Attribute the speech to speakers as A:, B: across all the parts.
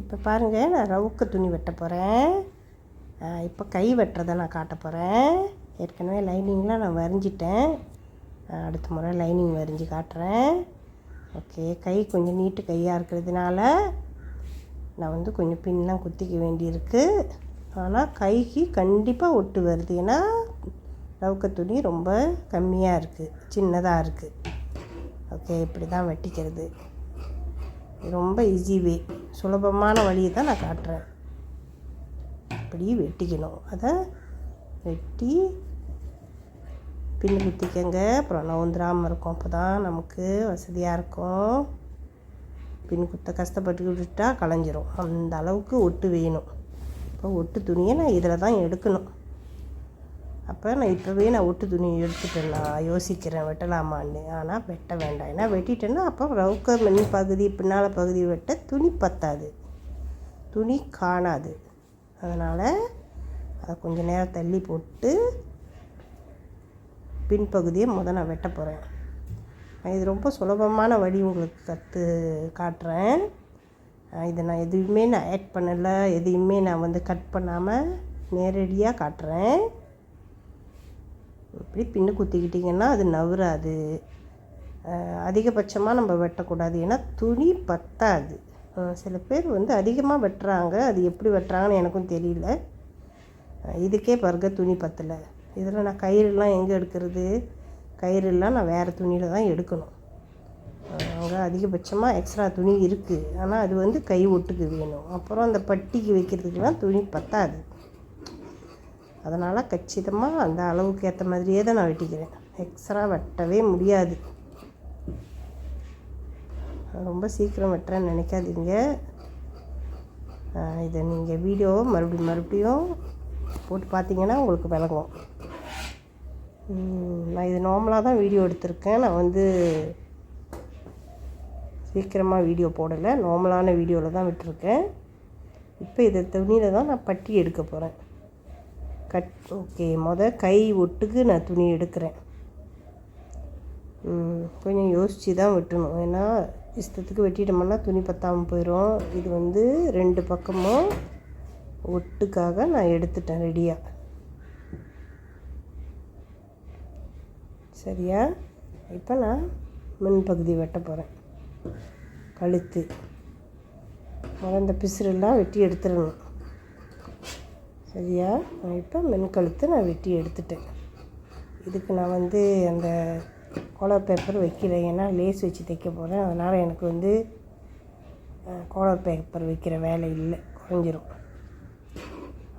A: இப்போ பாருங்கள் நான் ரவுக்கு துணி வெட்ட போகிறேன் இப்போ கை வெட்டுறதை நான் காட்ட போகிறேன் ஏற்கனவே லைனிங்லாம் நான் வரைஞ்சிட்டேன். அடுத்த முறை லைனிங் வரைஞ்சி காட்டுறேன். ஓகே கை கொஞ்சம் நீட்டு கையாக இருக்கிறதுனால நான் வந்து கொஞ்சம் பின்லாம் குத்திக்க வேண்டியிருக்கு. ஆனால் கைக்கு கண்டிப்பாக ஒட்டு வருது. ஏன்னா ரவுக்க துணி ரொம்ப கம்மியாக இருக்குது சின்னதாக இருக்குது ஓகே இப்படி தான் வெட்டிக்கிறது. ரொம்ப ஈஸி வே சுலபமான வழியை தான் நான் காட்டுறேன். இப்படி வெட்டிக்கணும். அதை வெட்டி பின் குத்திக்கங்க. அப்புறம் நவுந்துராமல் இருக்கும். அப்போ தான் நமக்கு வசதியாக இருக்கும். பின் குத்த கஷ்டப்பட்டு விட்டுட்டா களைஞ்சிரும் அந்த அளவுக்கு ஒட்டு வேணும். இப்போ ஒட்டு துணியை நான் இதில் தான் எடுக்கணும். அப்போ நான் இப்போவே நான் ஒட்டு துணி எடுத்துட்டேன் நான் யோசிக்கிறேன் வெட்டலாமான்னு. ஆனால் வெட்ட வேண்டாம். ஏன்னா வெட்டிட்டேன்னா அப்போ ரவுக்க மின் பகுதி பின்னால் பகுதி வெட்ட துணி பத்தாது. துணி காணாது. அதனால் அதை கொஞ்சம் நேரம் தள்ளி போட்டு பின்பகுதியை முத நான் வெட்ட போகிறேன் இது ரொம்ப சுலபமான வழி உங்களுக்கு கற்று காட்டுறேன். இதை நான் எதுவுமே நான் ஆட் பண்ணலை. எதையுமே நான் வந்து கட் பண்ணாமல் நேரடியாக காட்டுறேன். இப்படி பின்னு குத்திக்கிட்டிங்கன்னா அது நவராது அதிகபட்சமாக நம்ம வெட்டக்கூடாது. ஏன்னா துணி பத்தாது. சில பேர் வந்து அதிகமாக வெட்டுறாங்க. அது எப்படி வெட்டுறாங்கன்னு எனக்கும் தெரியல. இதுக்கே பாருங்க துணி பத்தலை. இதில் நான் கயிறுலாம் எங்கே எடுக்கிறது? கயிறுலாம் நான் வேறு துணியில் தான் எடுக்கணும். அங்கே அதிகபட்சமாக எக்ஸ்ட்ரா துணி இருக்குது ஆனால் அது வந்து கை ஒட்டுக்கு வேணும். அப்புறம் அந்த பட்டிக்கு வைக்கிறதுக்கெலாம் துணி பத்தாது. அதனால் கச்சிதமாக அந்த அளவுக்கு ஏற்ற மாதிரியே தான் நான் வெட்டிக்கிறேன். எக்ஸ்ட்ரா வெட்டவே முடியாது. ரொம்ப சீக்கிரம் வெட்டுறேன்னு நினைக்காதீங்க. இதை நீங்கள் வீடியோ மறுபடியும் மறுபடியும் போட்டு பார்த்தீங்கன்னா உங்களுக்கு விளங்கும். நான் இது நார்மலாக தான் வீடியோ எடுத்திருக்கேன். நான் வந்து சீக்கிரமாக வீடியோ போடலை. நார்மலான வீடியோவில் தான் விட்டுருக்கேன். இப்போ இதை துணியில் தான் நான் பட்டி எடுக்க போகிறேன் கட் ஓகே. மொதல் கை ஒட்டுக்கு நான் துணி எடுக்கிறேன். கொஞ்சம் யோசித்து தான் வெட்டணும். ஏன்னா இஷ்டத்துக்கு வெட்டிட்டோம்னா துணி பத்தாமல் போயிடும் இது வந்து ரெண்டு பக்கமும் ஒட்டுக்காக நான் எடுத்துட்டேன் ரெடியாக சரியா? இப்போ நான் முன்பகுதி வெட்ட போகிறேன் கழுத்து. முதல்ல இந்த பிசுறெல்லாம் வெட்டி எடுத்துடணும். சரியா? நான் இப்போ மென்கழுத்து நான் வெட்டி எடுத்துட்டேன். இதுக்கு நான் வந்து அந்த கோலர் பேப்பர் வைக்கல ஏன்னா லேஸ் வச்சு தைக்க போகிறேன் அதனால் எனக்கு வந்து கோலர் பேப்பர் வைக்கிற வேலை இல்லை. குறைஞ்சிரும்.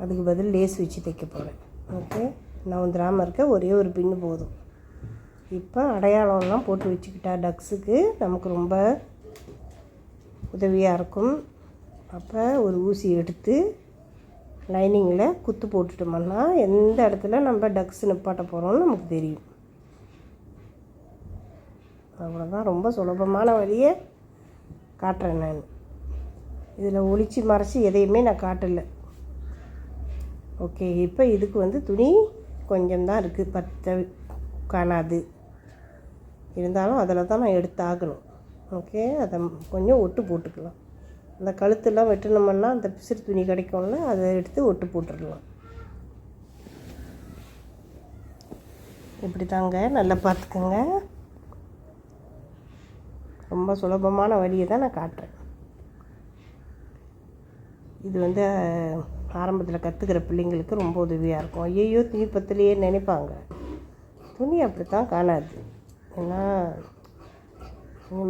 A: அதுக்கு பதில் லேஸ் வச்சு தைக்க போகிறேன் ஓகே? நான் வந்துடாமல் இருக்க ஒரே ஒரு பின்னு போதும். இப்போ அடையாளம்லாம் போட்டு வச்சுக்கிட்டா டக்ஸுக்கு நமக்கு ரொம்ப உதவியாக இருக்கும். அப்போ ஒரு ஊசி எடுத்து லைனிங்கில் குத்து போட்டுட்டோம்னா எந்த இடத்துல நம்ம டக்ஸ் நிப்பாட்ட போகிறோம்னு நமக்கு தெரியும். அவ்வளோதான் ரொம்ப சுலபமான வழியை காட்டுறேன் நான். இதில் ஒளிச்சு மறைச்சி எதையுமே நான் காட்டலை. ஓகே இப்போ இதுக்கு வந்து துணி கொஞ்சம் தான் இருக்குது பத்த காணாது. இருந்தாலும் அதில் தான் நான் எடுத்தாகணும். ஓகே அதை கொஞ்சம் ஒட்டு போட்டுக்கலாம். அந்த கழுத்தெல்லாம் வெட்டினோம்னா அந்த பிசிறு துணி கிடைக்கும்ல அதை எடுத்து ஒட்டு போட்டுடலாம். இப்படி தாங்க நல்லா பார்த்துக்கோங்க. ரொம்ப சுலபமான வழியை தான் நான் காட்டுறேன். இது வந்து ஆரம்பத்தில் கற்றுக்கிற பிள்ளைங்களுக்கு ரொம்ப உதவியாக இருக்கும். ஐயோ துணி பத்திலேயே நினைப்பாங்க. துணி அப்படி தான் காணாது. ஏன்னா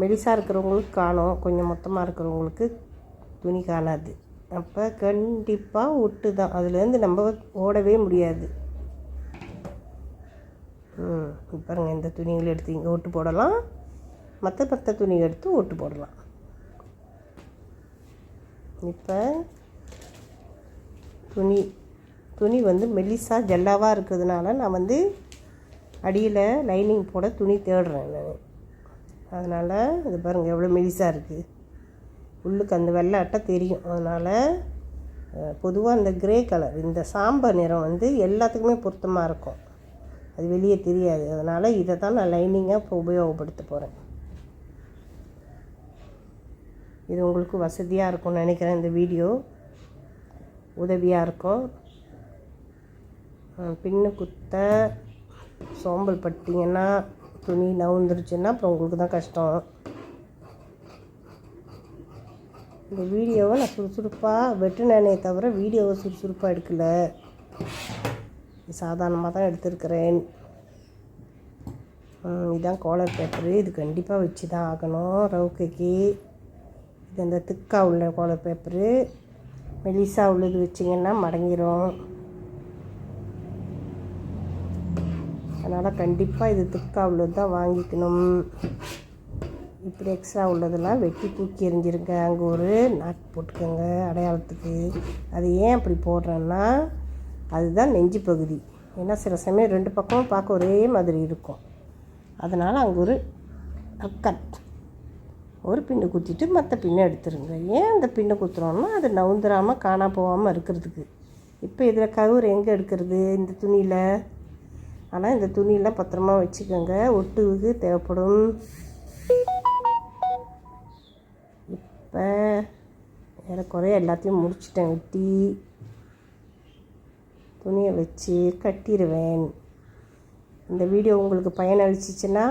A: மெலிசாக இருக்கிறவங்களுக்கு காணும். கொஞ்சம் மொத்தமாக இருக்கிறவங்களுக்கு துணி காணாது. அப்போ கண்டிப்பாக ஒட்டு தான் அதுலேருந்து நம்ம ஓடவே முடியாது. ம் பாருங்கள் பாருங்க இந்த துணிகளை எடுத்து இங்கே ஒட்டு போடலாம். மற்ற மற்ற துணி எடுத்து ஒட்டு போடலாம். இப்போ துணி துணி வந்து மெல்லிசாக ஜெல்லாவாக இருக்கிறதுனால நான் வந்து அடியில் லைனிங் போட துணி தேடுறேன் நான். அதனால் இது பாருங்கள் எவ்வளோ மெலிசாக இருக்குது உள்ளுக்கு அந்த வெள்ளை அட்டை தெரியும். அதனால் பொதுவாக அந்த கிரே கலர் இந்த சாம்பல் நிறம் வந்து எல்லாத்துக்குமே பொருத்தமாக இருக்கும். அது வெளியே தெரியாது. அதனால் இதை தான் நான் லைனிங்காக இப்போ உபயோகப்படுத்த போகிறேன் இது உங்களுக்கு வசதியாக இருக்கும்னு நினைக்கிறேன் இந்த வீடியோ. உதவியாக இருக்கும். பின்னு குத்த சோம்பல் பட்டிங்கன்னா துணி நவுந்துருச்சுன்னா அப்புறம் உங்களுக்கு தான் கஷ்டம். இந்த வீடியோவை நான் சுறுசுறுப்பாக வெட்டினேனே தவிர வீடியோவை சுறுசுறுப்பாக எடுக்கலை. சாதாரணமாக தான் எடுத்திருக்கிறேன். இதுதான் கோலர் பேப்பரு இது கண்டிப்பாக வச்சு தான் ஆகணும் ரவுக்கைக்கு. இது அந்த திக்கா உள்ள கோலர் பேப்பரு மெலிசா உள்ளது வச்சிங்கன்னா மடங்கிரும். அதனால் கண்டிப்பாக இது திக்கா உள்ளது தான் வாங்கிக்கணும். இப்படி எக்ஸ்ட்ரா உள்ளதெல்லாம் வெட்டி தூக்கி எறிஞ்சிருங்க. அங்கே ஒரு நாட் போட்டுக்கோங்க அடையாளத்துக்கு. அது ஏன் அப்படி போடுறேன்னா அதுதான் நெஞ்சு பகுதி. ஏன்னா சில சமயம் ரெண்டு பக்கமும் பார்க்க ஒரே மாதிரி இருக்கும். அதனால் அங்கே ஒரு கட் ஒரு பின்னு குத்திட்டு மற்ற பின்னை எடுத்துருங்க. ஏன் அந்த பின்னை குத்துறோம்னா அது நவுந்துராமல் காணா போகாமல் இருக்கிறதுக்கு. இப்போ இதில் கவுர் எங்கே எடுக்கிறது? இந்த துணியில். ஆனால் இந்த துணியெல்லாம் பத்திரமா வச்சுக்கோங்க. ஒட்டுவுக்கு தேவைப்படும். இப்போ ஏறக்குறைய எல்லாத்தையும் முடிச்சிட்டேன். வெட்டி துணியை வச்சு கட்டிடுவேன். இந்த வீடியோ உங்களுக்கு பயனளிச்சிச்சுன்னா